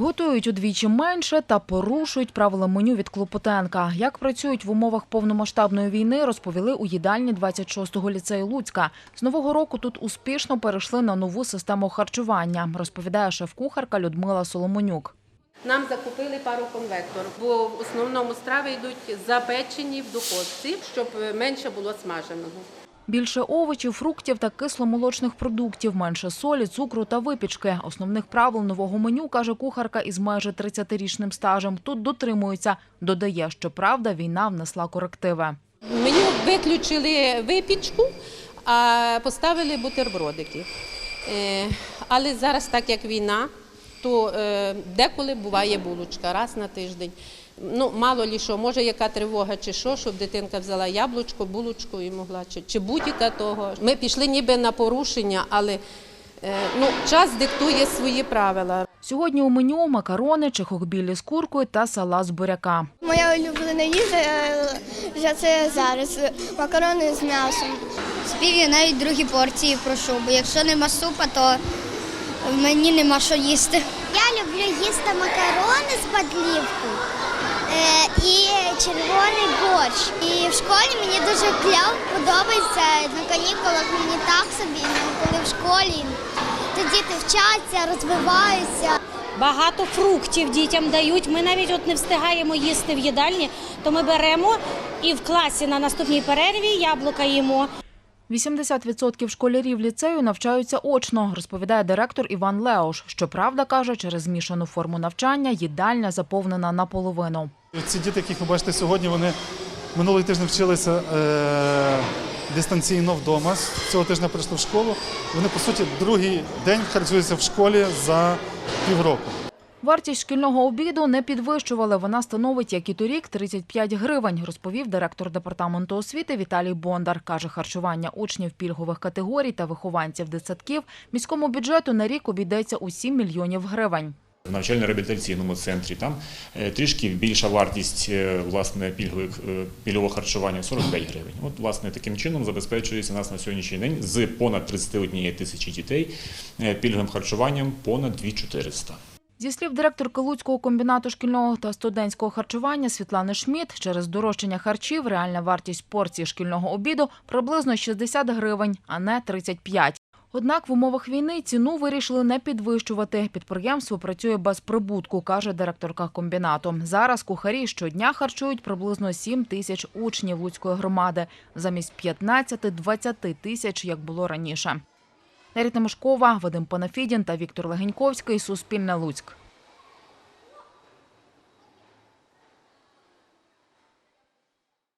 Готують удвічі менше та порушують правила меню від Клопотенка. Як працюють в умовах повномасштабної війни, розповіли у їдальні 26-го ліцею Луцька. З нового року тут успішно перейшли на нову систему харчування, розповідає шеф-кухарка Людмила Соломонюк. Нам закупили пару конвекторів, бо в основному страви йдуть запечені в духовці, щоб менше було смаженого. Більше овочів, фруктів та кисломолочних продуктів, менше солі, цукру та випічки. Основних правил нового меню, каже кухарка із майже 30-річним стажем. Тут дотримуються. Додає, що правда, війна внесла корективи. Мені виключили випічку, а поставили бутербродики. Е, Але зараз, так як війна, то е, деколи буває булочка раз на тиждень. Ну, мало лі що, може, яка тривога чи що, щоб дитинка взяла яблучко, булочку і могла, чи, чи будь-яка того. Ми пішли ніби на порушення, але е, ну, час диктує свої правила. Сьогодні у меню макарони, чихокбілі з куркою та салат з буряка. Моя улюблена їжа е, це зараз макарони з м'ясом. Спів я навіть другі порції прошу, бо якщо нема супа, то мені нема що їсти. Я люблю їсти макарони з подлівкою е, і червоний борщ. І в школі мені дуже кляв подобається. На канікулах мені так собі, ну, коли в школі. То діти вчаться, розвиваються. Багато фруктів дітям дають. Ми навіть от не встигаємо їсти в їдальні, то ми беремо і в класі на наступній перерві яблука їмо. 80% школярів ліцею навчаються очно, розповідає директор Іван Леош. Щоправда, каже, через змішану форму навчання їдальня заповнена наполовину. Ці діти, яких ви бачите сьогодні, вони минулий тиждень вчилися е, дистанційно вдома. Цього тижня прийшли в школу. Вони, по суті, другий день харчуються в школі за півроку. Вартість шкільного обіду не підвищували. Вона становить, як і торік, 35 гривень, розповів директор департаменту освіти Віталій Бондар. Каже, харчування учнів пільгових категорій та вихованців дитсадків міському бюджету на рік обійдеться у 7 мільйонів гривень. В навчально-реабілітаційному центрі там е, трішки більша вартість е, власне пільгових е, пільгового харчування 45 гривень. От власне таким чином забезпечується нас на сьогоднішній день з понад 31 тисячі дітей пільговим харчуванням понад 2400. Зі слів директорки Луцького комбінату шкільного та студентського харчування Світлани Шміт, через дорожчання харчів реальна вартість порції шкільного обіду приблизно 60 гривень, а не 35. Однак в умовах війни ціну вирішили не підвищувати. Підприємство працює без прибутку, каже директорка комбінату. Зараз кухарі щодня харчують приблизно 7 тисяч учнів Луцької громади, замість 15-20 тисяч, як було раніше. Наріта Мишкова, Вадим Панафідін та Віктор Легеньковський. Суспільне Луцьк.